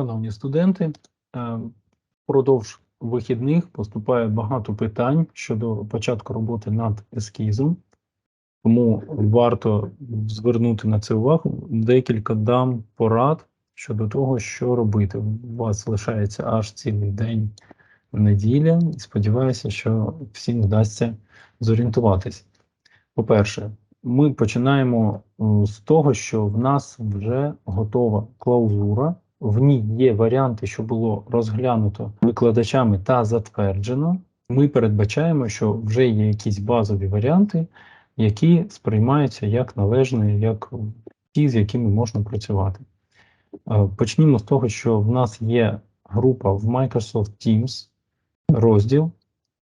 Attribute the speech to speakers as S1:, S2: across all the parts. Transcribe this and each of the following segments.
S1: Шановні студенти, е, впродовж вихідних поступає багато питань щодо початку роботи над ескізом, тому варто звернути на це увагу. Декілька дам порад щодо того, що робити. У вас залишається аж цілий день неділя, сподіваюся, що всім вдасться зорієнтуватись. По-перше, ми починаємо е, з того, що в нас вже готова клаузура. В ній є варіанти, що було розглянуто викладачами та затверджено. Ми передбачаємо, що вже є якісь базові варіанти, які сприймаються як належні, як ті, з якими можна працювати. Е, Почнімо з того, що в нас є група в Microsoft Teams, розділ,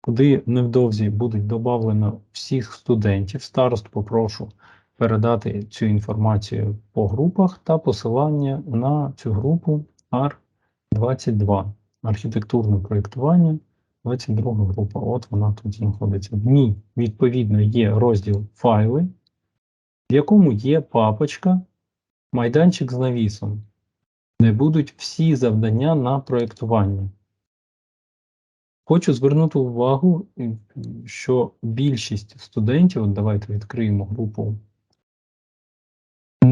S1: куди невдовзі будуть додавлено всіх студентів. Старост попрошу передати цю інформацію по групах та посилання на цю групу AR22 архітектурне проєктування. 22 група, от вона тут знаходиться. В ній, відповідно, є розділ файли, в якому є папочка, майданчик з навісом, де будуть всі завдання на проєктування. Хочу звернути увагу, що більшість студентів, от давайте відкриємо групу,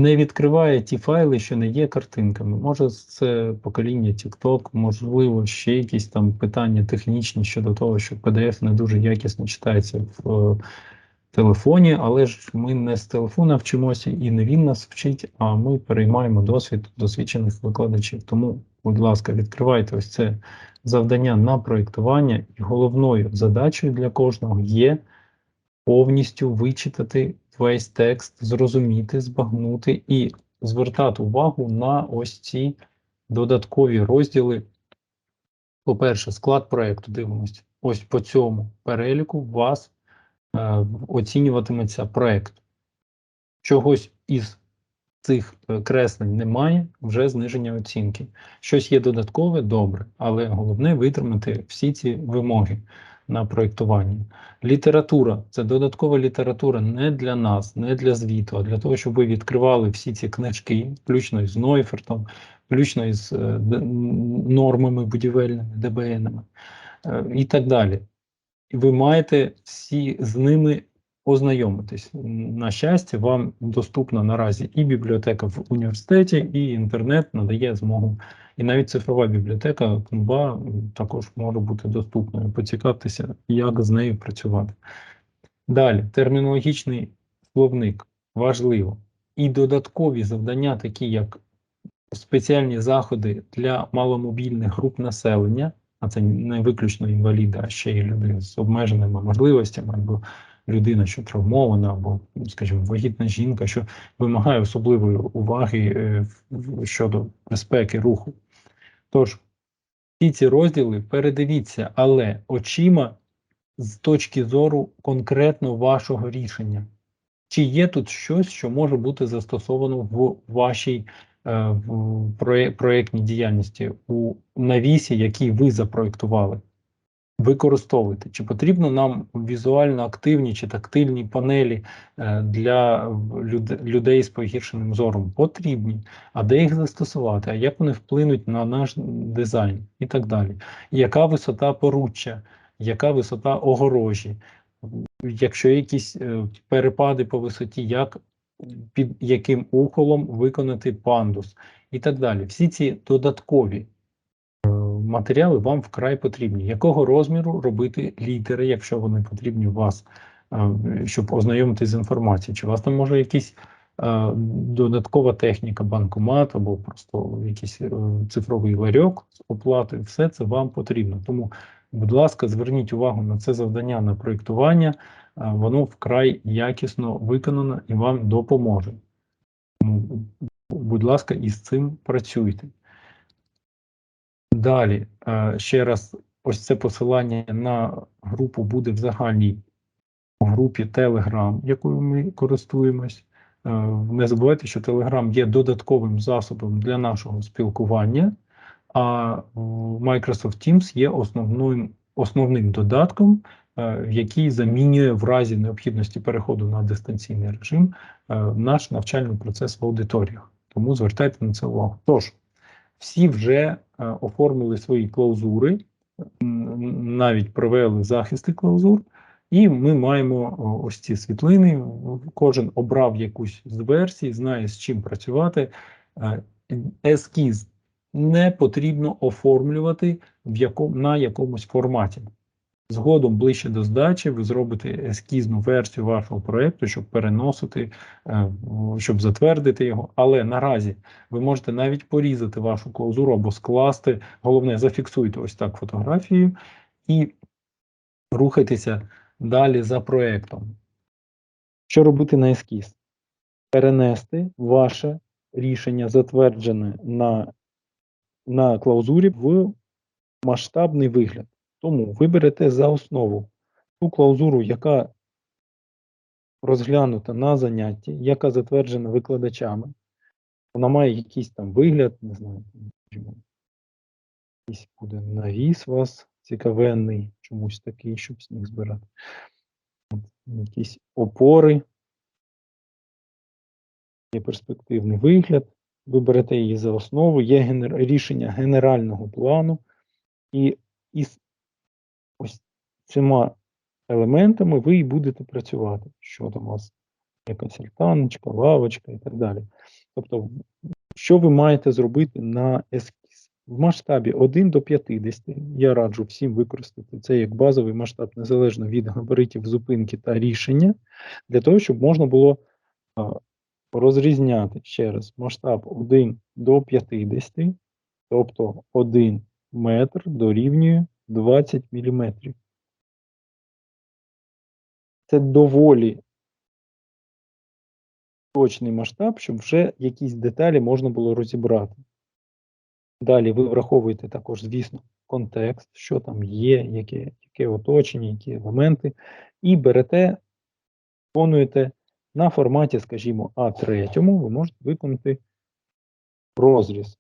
S1: не відкриває ті файли, що не є картинками. Може, це покоління TikTok, можливо, ще якісь там питання технічні щодо того, що PDF не дуже якісно читається в е, телефоні, але ж ми не з телефона вчимося і не він нас вчить, а ми переймаємо досвід досвідчених викладачів. Тому, будь ласка, відкривайте ось це завдання на проєктування, і головною задачею для кожного є повністю вичитати весь текст, зрозуміти, збагнути і звертати увагу на ось ці додаткові розділи. По-перше, склад проєкту дивимося. Ось по цьому переліку у вас е, оцінюватиметься проєкт. Чогось із цих е, креслень немає, вже зниження оцінки. Щось є додаткове, добре, але головне витримати всі ці вимоги на проєктуванні. Література це додаткова література не для нас, не для звіту, а для того, щоб ви відкривали всі ці книжки, включно із Нойфертом, включно із е, нормами будівельними, ДБНами е, і так далі. І ви маєте всі з ними ознайомитись. На щастя, вам доступна наразі і бібліотека в університеті, і інтернет надає змогу. І навіть цифрова бібліотека Canva також може бути доступною. Поцікавтеся, як з нею працювати. Далі, термінологічний словник важливо. І додаткові завдання, такі як спеціальні заходи для маломобільних груп населення, а це не виключно інваліди, а ще й люди з обмеженими можливостями, або людина, що травмована, або, скажімо, вагітна жінка, що вимагає особливої уваги е, щодо безпеки руху. Тож, всі ці розділи передивіться, але очима з точки зору конкретно вашого рішення. Чи є тут щось, що може бути застосовано в вашій е, в проє- проєктній діяльності у навісі, який ви запроєктували? Використовуйте. Чи потрібно нам візуально активні чи тактильні панелі е, для людей з погіршеним зором? Потрібні. А де їх застосувати? А як вони вплинуть на наш дизайн і так далі? Яка висота поруччя, яка висота огорожі? Якщо якісь е, перепади по висоті, як під яким ухолом виконати пандус і так далі. Всі ці додаткові матеріали вам вкрай потрібні. Якого розміру робити літери, якщо вони потрібні вас, е, щоб ознайомитись з інформацією? Чи у вас там може якісь е, додаткова техніка, банкомат або просто якийсь е, цифровий ларьок з оплати? Все це вам потрібно. Тому, будь ласка, зверніть увагу на це завдання на проєктування. Воно вкрай якісно виконано і вам допоможе. Будь ласка, із цим працюйте. Далі, е, ще раз, ось це посилання на групу буде в загальній групі Telegram, якою ми користуємось. Е, Не забувайте, що Telegram є додатковим засобом для нашого спілкування, а Microsoft Teams є основним, основним додатком, е, який замінює в разі необхідності переходу на дистанційний режим наш навчальний процес в аудиторіях. Тому звертайте на це увагу. Тож, всі вже е, оформили свої клаузури, навіть провели захисти клаузур, і ми маємо ось ці світлини. Кожен обрав якусь з версій, знає з чим працювати. Е, Ескіз не потрібно оформлювати в якому, на якомусь форматі. Згодом ближче до здачі ви зробите ескізну версію вашого проєкту, щоб переносити, е, щоб затвердити його. Але наразі ви можете навіть порізати вашу клаузуру або скласти. Головне, зафіксуйте ось так фотографію і рухайтеся далі за проєктом. Що робити на ескіз? Перенести ваше рішення, затверджене на, на клаузурі, в масштабний вигляд. Тому ви берете за основу ту клаузуру, яка розглянута на занятті, яка затверджена викладачами. Вона має якийсь там вигляд, не знаю, якийсь буде навіс вас цікавенний, чомусь такий, щоб сніг збирати. Якісь опори, є перспективний вигляд. Ви берете її за основу, є генер... рішення генерального плану, і із ось цими елементами ви і будете працювати. Що там у вас якась альтаночка, лавочка і так далі. Тобто, що ви маєте зробити на ескіз? В масштабі 1 до 50 я раджу всім використати це як базовий масштаб, незалежно від габаритів зупинки та рішення, для того, щоб можна було розрізняти ще раз масштаб 1 до 50, тобто 1 метр дорівнює 20 мм. Це доволі точний масштаб, щоб вже якісь деталі можна було розібрати. Далі ви враховуєте також, звісно, контекст, що там є, яке, яке оточення, які елементи, і берете, виконуєте на форматі, скажімо, А3, ви можете виконати розріз.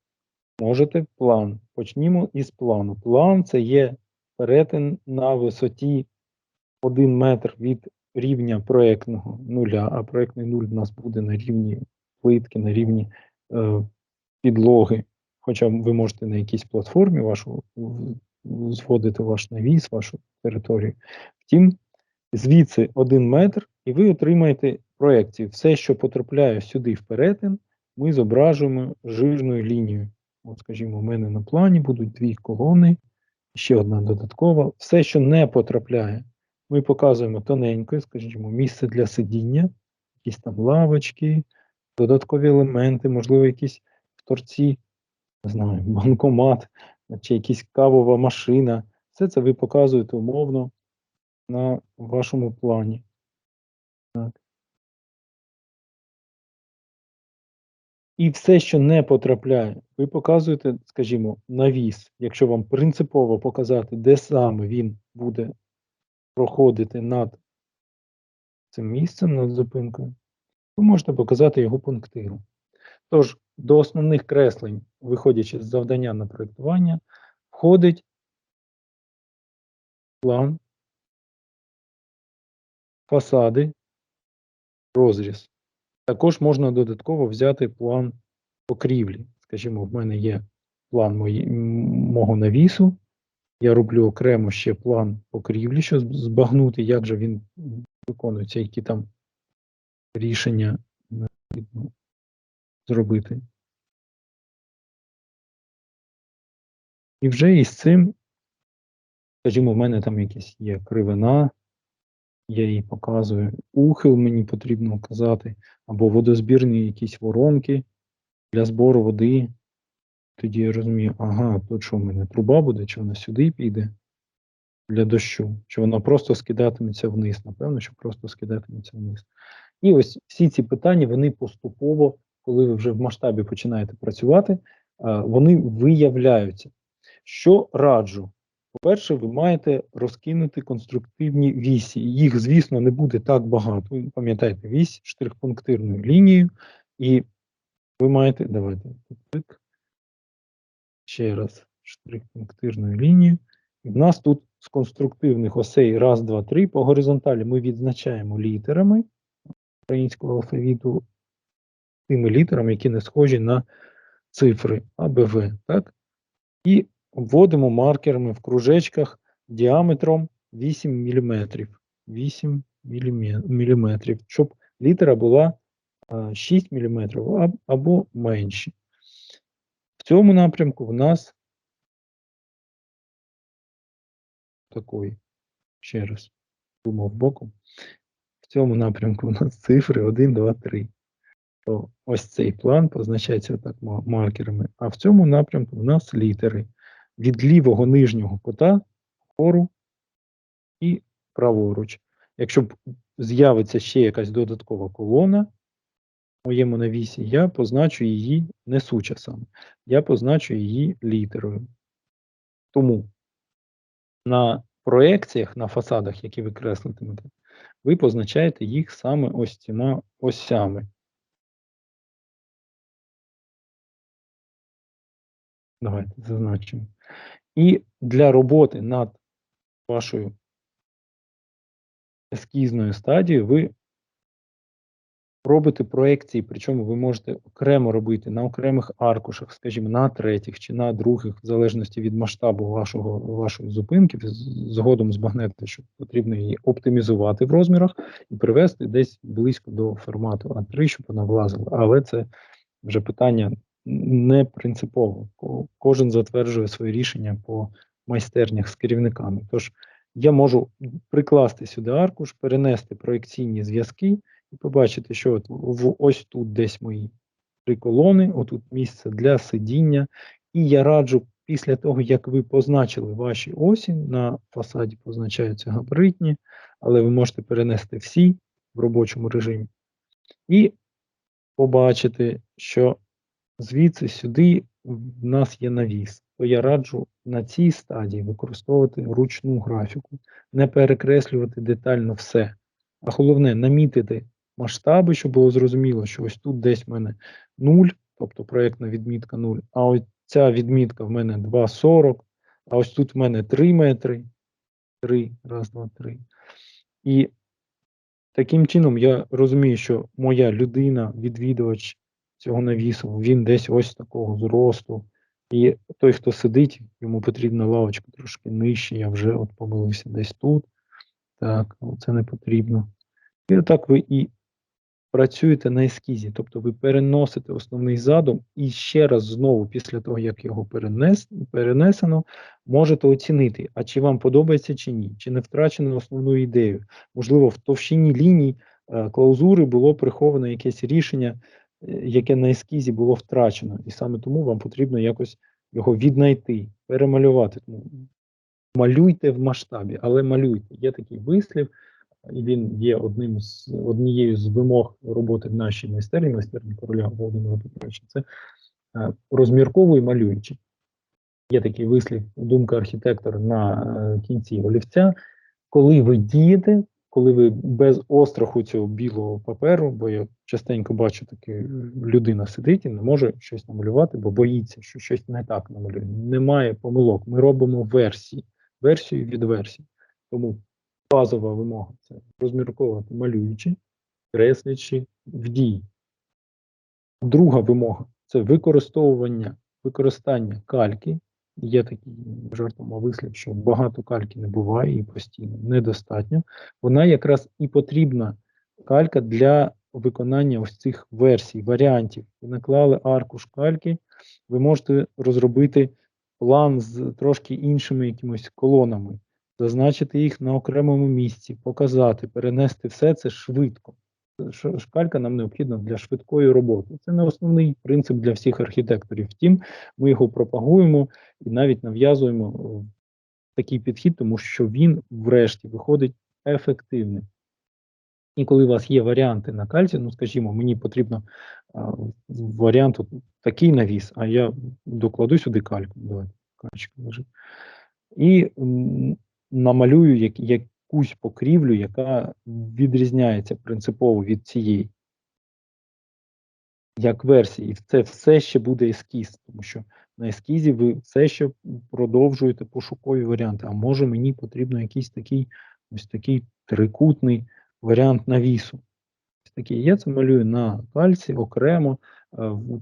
S1: Можете план. Почнімо із плану. План це є перетин на висоті 1 метр від рівня проєктного нуля, а проєктний нуль у нас буде на рівні плитки, на рівні е, підлоги. Хоча ви можете на якійсь платформі вашу зводити ваш навіс, вашу територію. Втім, звідси 1 метр, і ви отримаєте проекцію. Все, що потрапляє сюди в перетин, ми зображуємо жирною лінією. От, скажімо, у мене на плані будуть дві колони, ще одна додаткова. Все, що не потрапляє, ми показуємо тоненько, скажімо, місце для сидіння, якісь там лавочки, додаткові елементи, можливо, якісь в торці, не знаю, банкомат чи якась кавова машина. Все це ви показуєте умовно на вашому плані. Так. І все, що не потрапляє, ви показуєте, скажімо, навіс, якщо вам принципово показати, де саме він буде проходити над цим місцем, над зупинкою, ви можете показати його пунктиром. Тож, до основних креслень, виходячи з завдання на проєктування, входить план, фасади, розріз. Також можна додатково взяти план покрівлі. Скажімо, в мене є план мої, мого навісу. Я роблю окремо ще план покрівлі, щоб збагнути, як же він виконується, які там рішення зробити. І вже із цим, скажімо, в мене там якась є кривина, я її показую. Ухил мені потрібно вказати, або водозбірні якісь воронки для збору води. Тоді я розумію, ага, тут що в мене труба буде, чи вона сюди піде для дощу, чи вона просто скидатиметься вниз. Напевно, що просто скидатиметься вниз. І ось всі ці питання, вони поступово, коли ви вже в масштабі починаєте працювати, вони виявляються. Що раджу? По-перше, ви маєте розкинути конструктивні вісі. Їх, звісно, не буде так багато. Пам'ятаєте, вісь штрихпунктирною лінією, і ви маєте. Давайте тик, ще раз штрихпунктирною лінією. І в нас тут з конструктивних осей раз, два, три. По горизонталі ми відзначаємо літерами українського алфавіту тими літерами, які не схожі на цифри АБВ, так? І обводимо маркерами в кружечках діаметром 8 мм. 8 мм, щоб літера була 6 мм або менше. В цьому напрямку в нас такий, ще раз, думав боком. В цьому напрямку у нас цифри 1, 2, 3. То ось цей план позначається так маркерами. А в цьому напрямку у нас літери від лівого нижнього кота вгору і праворуч. Якщо з'явиться ще якась додаткова колона в моєму навісі, я позначу її несуча саме. Я позначу її літерою. Тому на проекціях, на фасадах, які ви креслитимете, ви позначаєте їх саме ось цими осями. Давайте зазначимо. І для роботи над вашою ескізною стадією ви робите проекції, причому ви можете окремо робити на окремих аркушах, скажімо, на третіх чи на других, в залежності від масштабу вашого, вашої зупинки, згодом збагнете, що потрібно її оптимізувати в розмірах і привести десь близько до формату А3, щоб вона влазила. Але це вже питання не принципово. Кожен затверджує своє рішення по майстернях з керівниками. Тож я можу прикласти сюди аркуш, перенести проекційні зв'язки і побачити, що от в, ось тут десь мої три колони, отут місце для сидіння. І я раджу після того, як ви позначили ваші осі, на фасаді позначаються габаритні, але ви можете перенести всі в робочому режимі. І побачити, що звідси сюди в нас є навіс, то я раджу на цій стадії використовувати ручну графіку, не перекреслювати детально все. А головне намітити масштаби, щоб було зрозуміло, що ось тут десь в мене 0, тобто проєктна відмітка 0, а ось ця відмітка в мене 2,40, а ось тут в мене 3 метри. 3, раз, два, три. І таким чином я розумію, що моя людина, відвідувач цього навісу, він десь ось такого зросту. І той, хто сидить, йому потрібна лавочка трошки нижче. Я вже от помилився десь тут. Так, це не потрібно. І отак ви і працюєте на ескізі, тобто ви переносите основний задум і ще раз знову, після того, як його перенес, перенесено, можете оцінити, а чи вам подобається чи ні, чи не втрачено основну ідею. Можливо, в товщині ліній е, клаузури було приховано якесь рішення, яке на ескізі було втрачено, і саме тому вам потрібно якось його віднайти, перемалювати. Тому малюйте в масштабі, але малюйте. Є такий вислів, і він є одним з однією з вимог роботи в нашій майстерні, майстерні короля Володимира Петровича. Це е, розмірковуй малюючи. Є такий вислів, думка архітектора на е, кінці олівця. Коли ви дієте, коли ви без остраху цього білого паперу, бо я частенько бачу таке, людина сидить і не може щось намалювати, бо боїться, що щось не так намалює. Немає помилок. Ми робимо версії, версію від версії. Тому базова вимога це розмірковувати малюючи, креслячи в дії. Друга вимога це використовування використання кальки Є такий жартома вислів, що багато кальки не буває і постійно недостатньо. Вона якраз і потрібна калька для виконання ось цих версій, варіантів. Ви наклали аркуш кальки, ви можете розробити план з трошки іншими якимось колонами, зазначити їх на окремому місці, показати, перенести все це швидко шкалька нам необхідна для швидкої роботи. Це не основний принцип для всіх архітекторів. Втім, ми його пропагуємо і навіть нав'язуємо е, такий підхід, тому що він, врешті, виходить ефективним. І коли у вас є варіанти на кальці, ну скажімо, мені потрібно а, варіант от, такий навіс, а я докладу сюди кальку. Давайте, кальчика лежить. І намалюю як, як, якусь покрівлю, яка відрізняється принципово від цієї. Як версії, і це все ще буде ескіз, тому що на ескізі ви все ще продовжуєте пошукові варіанти. А може мені потрібно якийсь такий ось такий трикутний варіант навісу. Такий. Я це малюю на кальці окремо,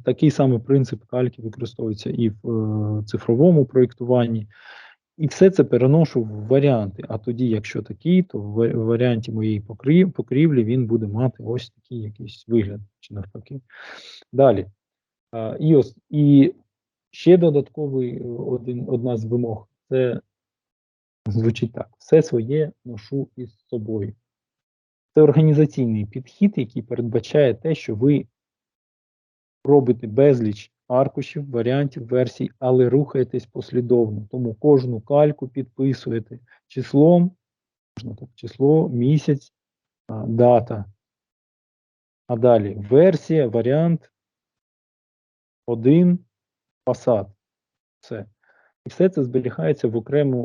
S1: Такий самий принцип кальки використовується і в е, цифровому проєктуванні. І все це переношу в варіанти. А тоді, якщо такий, то в варіанті моєї покрів- покрівлі він буде мати ось такий якийсь вигляд, чи навпаки. Далі. А, І, ос, і ще додатковий е, один, одна з вимог це звучить так: все своє ношу із собою. Це організаційний підхід, який передбачає те, що ви робите безліч аркушів, варіантів, версій, але рухаєтесь послідовно. Тому кожну кальку підписуєте числом, можна так, число, місяць, дата. А далі версія, варіант, один, фасад. Все. І все це зберігається в окрему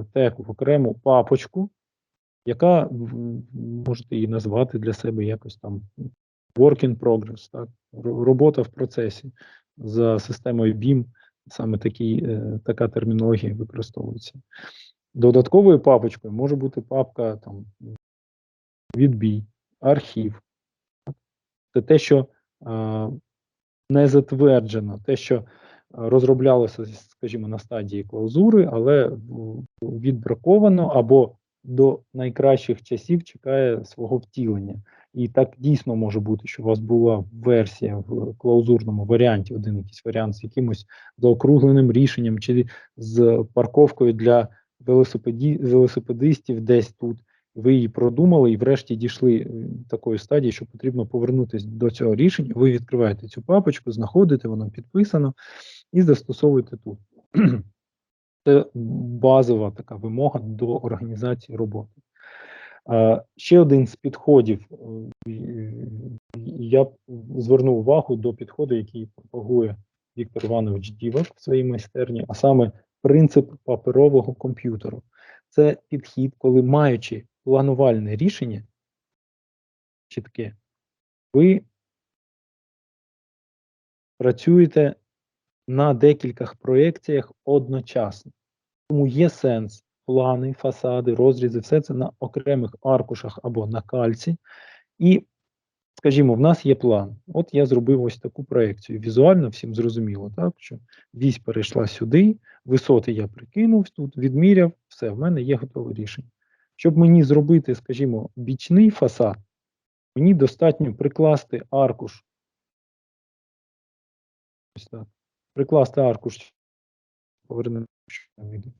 S1: е, теку, в окрему папочку, яка можете її назвати для себе якось там work in progress, так? робота в процесі за системою BIM, саме такі, е, така термінологія використовується. Додатковою папочкою може бути папка там, відбій, архів. Це те, що е, не затверджено, те, що е, розроблялося, скажімо, на стадії клаузури, але відбраковано або до найкращих часів чекає свого втілення. І так дійсно може бути, що у вас була версія в клаузурному варіанті, один якийсь варіант з якимось заокругленим рішенням чи з парковкою для велосипедистів десь тут. Ви її продумали і врешті дійшли е, такої стадії, що потрібно повернутися до цього рішення. Ви відкриваєте цю папочку, знаходите, воно підписано і застосовуєте тут. Це базова така вимога до організації роботи. Ще один з підходів, е, я звернув увагу до підходу, який пропагує Віктор Іванович Дівак в своїй майстерні, а саме принцип паперового комп'ютеру. Це підхід, коли маючи планувальне рішення чітке, ви працюєте на декількох проєкціях одночасно. Тому є сенс плани, фасади, розрізи, все це на окремих аркушах або на кальці. І, скажімо, в нас є план. От я зробив ось таку проєкцію. Візуально всім зрозуміло, так, що вісь перейшла сюди, висоти я прикинув тут, відміряв, все, в мене є готове рішення. Щоб мені зробити, скажімо, бічний фасад, мені достатньо прикласти аркуш. Ось так. Прикласти аркуш. Повернемо, що там вийде.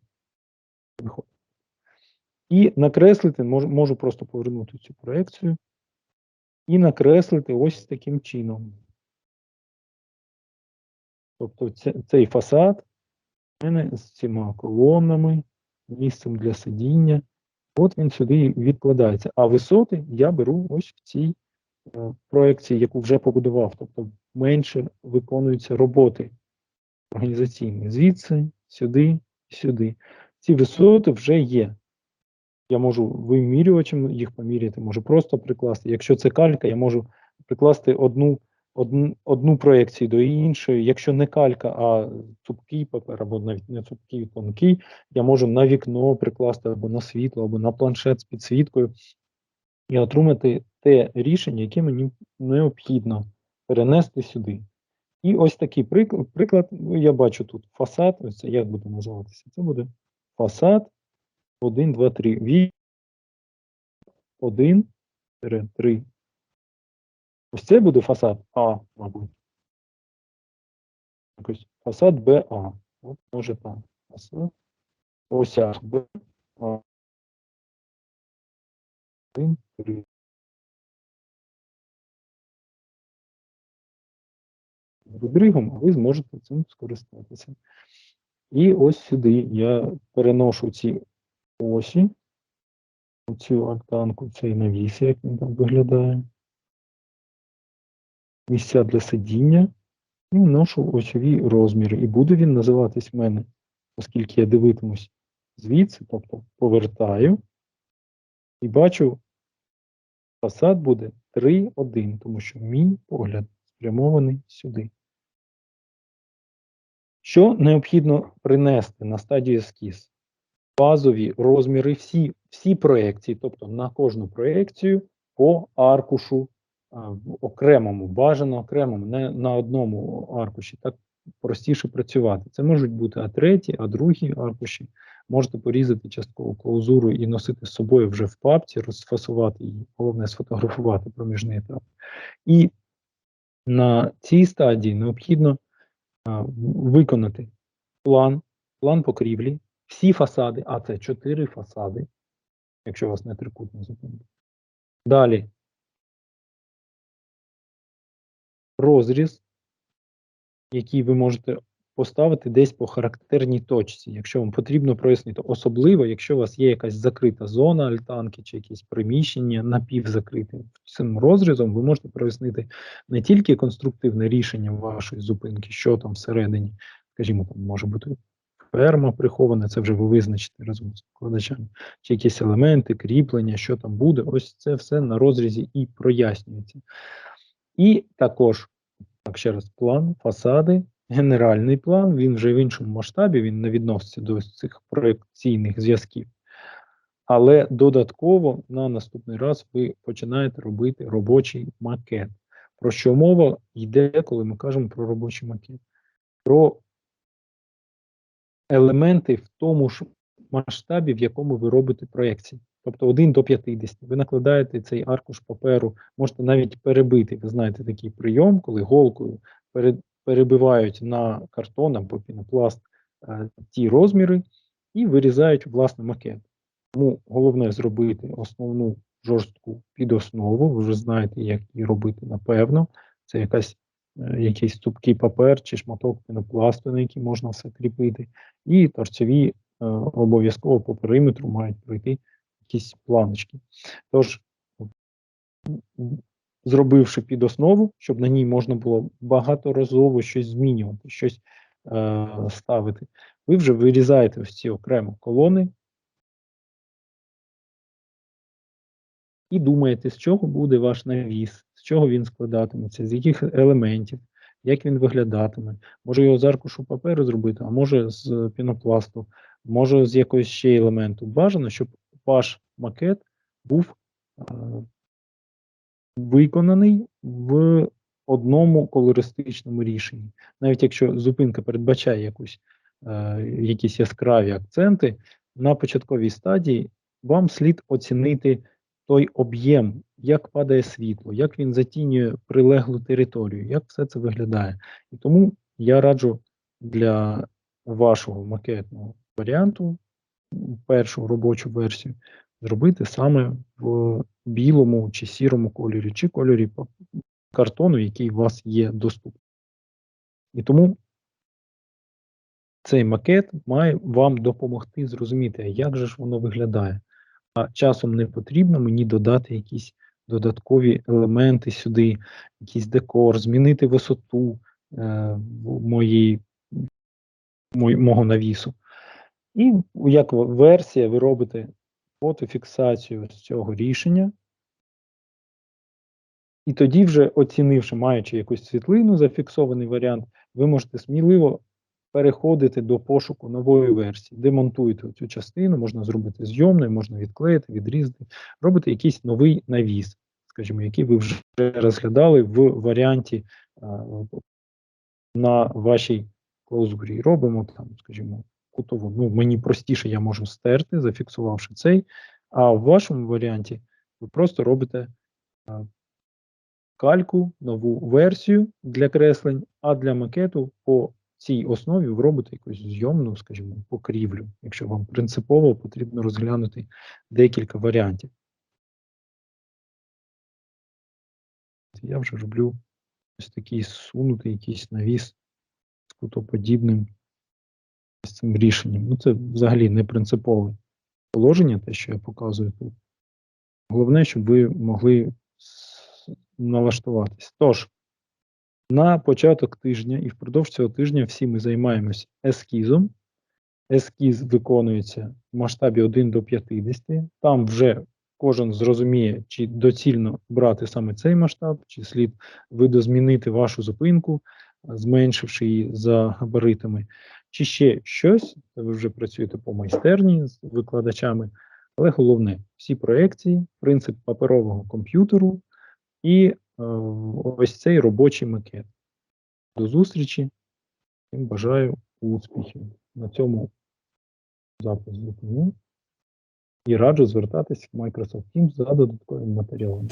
S1: І накреслити, можу, можу просто повернути цю проекцію. І накреслити ось таким чином. Тобто це, цей фасад у мене з цими колоннами, місцем для сидіння. От він сюди відкладається. А висоти я беру ось в цій е, проекції, яку вже побудував. Тобто менше виконуються роботи організаційні. Звідси, сюди, сюди. Ці висоти вже є. Я можу вимірювачем їх поміряти, можу просто прикласти. Якщо це калька, я можу прикласти одну, одну, одну проекцію до іншої. Якщо не калька, а цупкий папер, або навіть не цупкий, тонкий, я можу на вікно прикласти або на світло, або на планшет з підсвіткою і отримати те рішення, яке мені необхідно перенести сюди. І ось такий приклад, приклад ну, я бачу тут фасад, ось це як буде називатися? Це буде фасад 1, 2, 3. Ві 1, 3. Ось це буде фасад А, мабуть. Якось фасад БА. От може так. Фасад. Осях Б. А. 1, 3. Рудригом, а ви зможете цим скористатися. І ось сюди я переношу ці осі, цю альтанку, цей навіс, як він там виглядає. Місця для сидіння і вношу осьові розміри. І буде він називатись в мене, оскільки я дивитимусь звідси, тобто повертаю і бачу, фасад буде 3-1, тому що мій погляд спрямований сюди. Що необхідно принести на стадію ескіз? Базові розміри, всі, всі проекції, тобто на кожну проекцію по аркушу в окремому, бажано окремому, не на одному аркуші. Так простіше працювати. Це можуть бути А3, А2 аркуші. Можете порізати часткову клаузуру і носити з собою вже в папці, розфасувати її. Головне сфотографувати проміжний етап. І на цій стадії необхідно а, виконати план, план покрівлі, всі фасади, а це чотири фасади, якщо вас не трикутна зупинка. Далі розріз, який ви можете поставити десь по характерній точці, якщо вам потрібно прояснити. Особливо, якщо у вас є якась закрита зона альтанки чи якісь приміщення напівзакрите. Цим розрізом ви можете прояснити не тільки конструктивне рішення вашої зупинки, що там всередині, скажімо, там може бути ферма прихована, це вже ви визначите разом з викладачами, чи якісь елементи, кріплення, що там буде. Ось це все на розрізі і прояснюється. І також, так ще раз, план, фасади, генеральний план, він вже в іншому масштабі, він не відноситься до цих проекційних зв'язків. Але додатково на наступний раз ви починаєте робити робочий макет. Про що мова йде, коли ми кажемо про робочий макет? Про елементи в тому ж масштабі, в якому ви робите проекції. Тобто 1 до 50. Ви накладаєте цей аркуш паперу, можете навіть перебити. Ви знаєте такий прийом, коли голкою пере- перебивають на картон або пінопласт е, ті розміри і вирізають власне макет. Тому головне зробити основну жорстку підоснову. Ви вже знаєте, як її робити, напевно. Це якась, е, якийсь цупкий папер чи шматок пінопласту, на який можна все кріпити. І торцеві е, обов'язково по периметру мають пройти якісь планочки. Тож, зробивши підоснову, щоб на ній можна було багаторазово щось змінювати, щось е, ставити, ви вже вирізаєте ці окремо колони і думаєте, з чого буде ваш навіс, з чого він складатиметься, з яких елементів, як він виглядатиме. Може його з аркушу паперу зробити, а може з пінопласту, може з якогось ще елементу. Бажано, щоб ваш макет був е, виконаний в одному колористичному рішенні. Навіть якщо зупинка передбачає якусь, е, якісь яскраві акценти, на початковій стадії вам слід оцінити той об'єм, як падає світло, як він затінює прилеглу територію, як все це виглядає. І тому я раджу для вашого макетного варіанту першу робочу версію зробити саме в білому чи сірому кольорі, чи кольорі картону, який у вас є доступний. І тому цей макет має вам допомогти зрозуміти, як же ж воно виглядає. А часом не потрібно мені додати якісь додаткові елементи сюди, якийсь декор, змінити висоту е, моїй, мого навісу. І як версія ви робите фотофіксацію з цього рішення. І тоді, вже оцінивши, маючи якусь світлину, зафіксований варіант, ви можете сміливо переходити до пошуку нової версії, демонтуєте цю частину, можна зробити зйомною, можна відклеїти, відрізати, робити якийсь новий навіс, скажімо, який ви вже розглядали в варіанті на вашій клаузурі. Робимо там, скажімо, кутову. Ну, мені простіше, я можу стерти, зафіксувавши цей. А в вашому варіанті ви просто робите а, кальку, нову версію для креслень, а для макету по цій основі ви робите якусь зйомну, скажімо, покрівлю, якщо вам принципово потрібно розглянути декілька варіантів. Я вже роблю ось такий сунутий якийсь навіс з кутоподібним з цим рішенням. Ну, це взагалі не принципове положення, те, що я показую тут. Головне, щоб ви могли налаштуватись. Тож, на початок тижня і впродовж цього тижня всі ми займаємось ескізом. Ескіз виконується в масштабі 1 до 50. Там вже кожен зрозуміє, чи доцільно брати саме цей масштаб, чи слід видозмінити вашу зупинку, зменшивши її за габаритами, чи ще щось. Ви вже працюєте по майстерні з викладачами. Але головне, всі проекції, принцип паперового комп'ютеру і ось цей робочий макет. До зустрічі. Всім бажаю успіхів. На цьому запис зупиню. І раджу звертатись в Microsoft Teams за додатковим матеріалом.